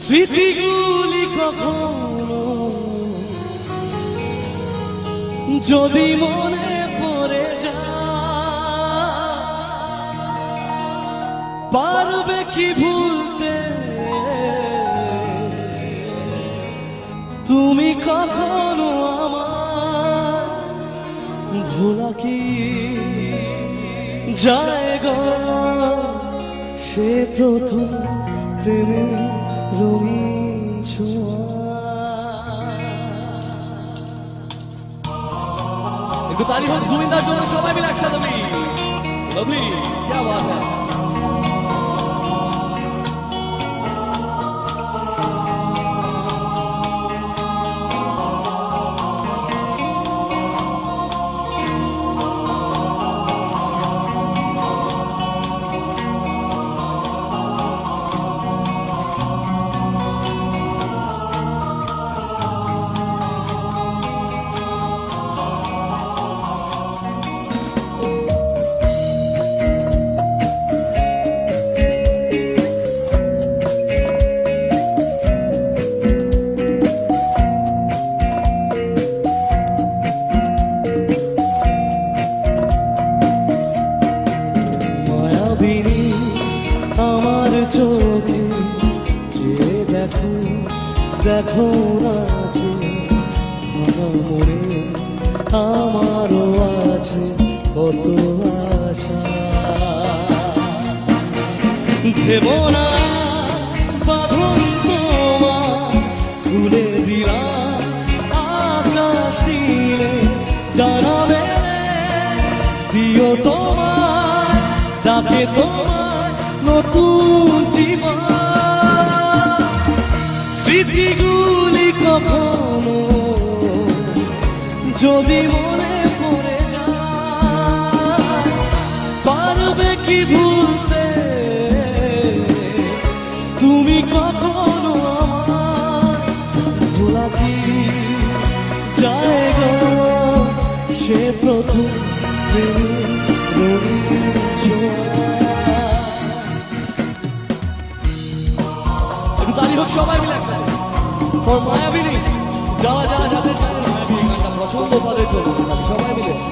স্মৃতিগুলি কখনো যদি মনে পড়ে যা পারবে কি ভুলতে? তুমি কখনো আমার ভোলা কি জায়গা? সে প্রথম প্রেমে 容易 একটু তালিবান গোবিন্দার জন্য সবাই মিলে একসাথে লাভলি ক্যা বাত হ্যাঁ দেখো ভাঙা মনে আমারও আছে কত আশা। দেব না, বাঁধন তোমার খুলে দিলাম, আকাশ নীলে জানাবে দিও তোমার তোমার নতুন যদি মনে পড়ে যায়, পারবে কি ভুলতে? তুমি কখনো আমার ভোলা জায়গা, সে প্রথম একটু তালি সবাই মিলে একসাথে। মায়াবিনী যারা যারা যাদের পছন্দ তাদের জন্য সবাই মিলে।